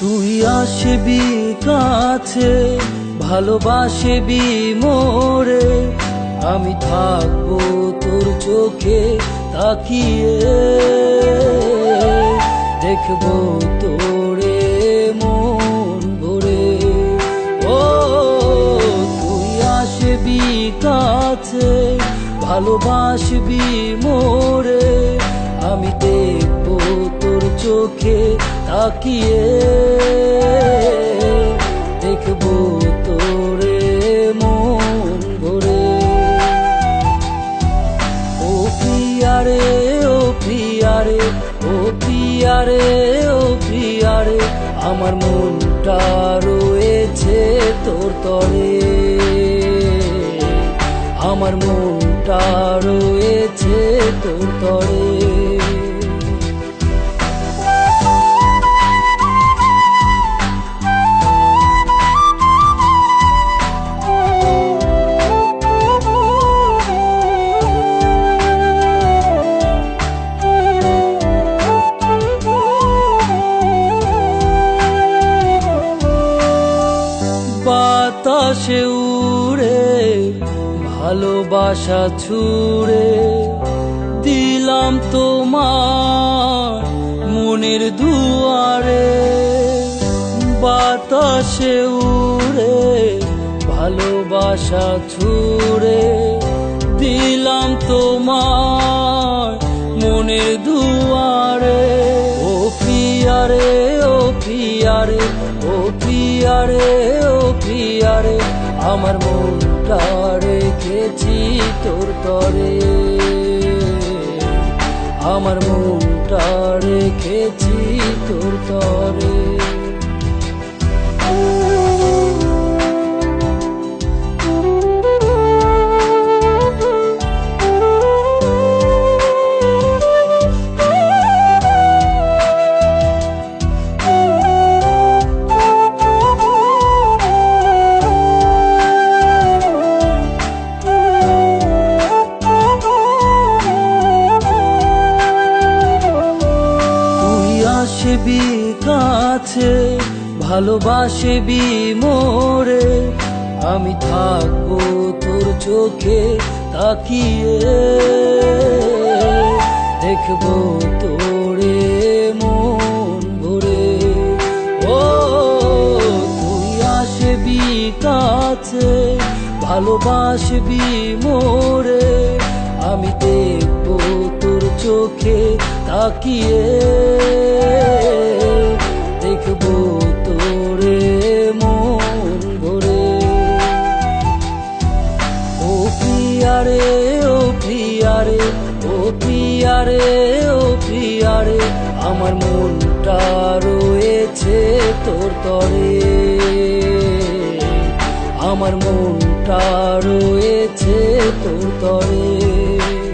তুই আসবি কাছে, ভালোবাসবি মোরে। আমি থাকব তোর চোখে তাকিয়ে। দেখব তোরে মন ভরে। ও, তুই আসবি কাছে, ভালোবাসবি মোরে। আমি দেখব তোর চোখে তাকিয়ে দেখব তোরে মন ভরে। ও প্রিয়ারে ও প্রিয়ারে ও প্রিয়ারে ও প্রিয়ারে আমার মনটা রয়েছে তোর তরে। আমার মনটা রয়েছে তোর তরে। বাতাসে উড়ে, ভালোবাসা ছুড়ে দিলাম তোমার মনের দুয়ারে। বাতাসে উড়ে, ভালোবাসা ছুড়ে দিলাম তোমার মনের দুয়ারে। ও পিয়ারে ও পিয়ারে ও ও পিয়ারে আমার মনটা রেখেছি তোর তরে। আমার মনটা রেখেছি তোর তরে। আসবি কাছে, ভালোবাসবি মোরে আমি থাকব তোর চোখে তাকিয়ে। দেখব তোরে মন ভরে। ও, তুই আসবি কাছে, ভালোবাসবি মোরে আমি দেখব চোখে তাকিয়ে দেখব তোরে মন ভরে। ও প্রিয়ারে ও প্রিয়ারে ও প্রিয়ারে ও প্রিয়ারে আমার মনটা রয়েছে তোর তরে। আমার মনটা রয়েছে তোর তরে।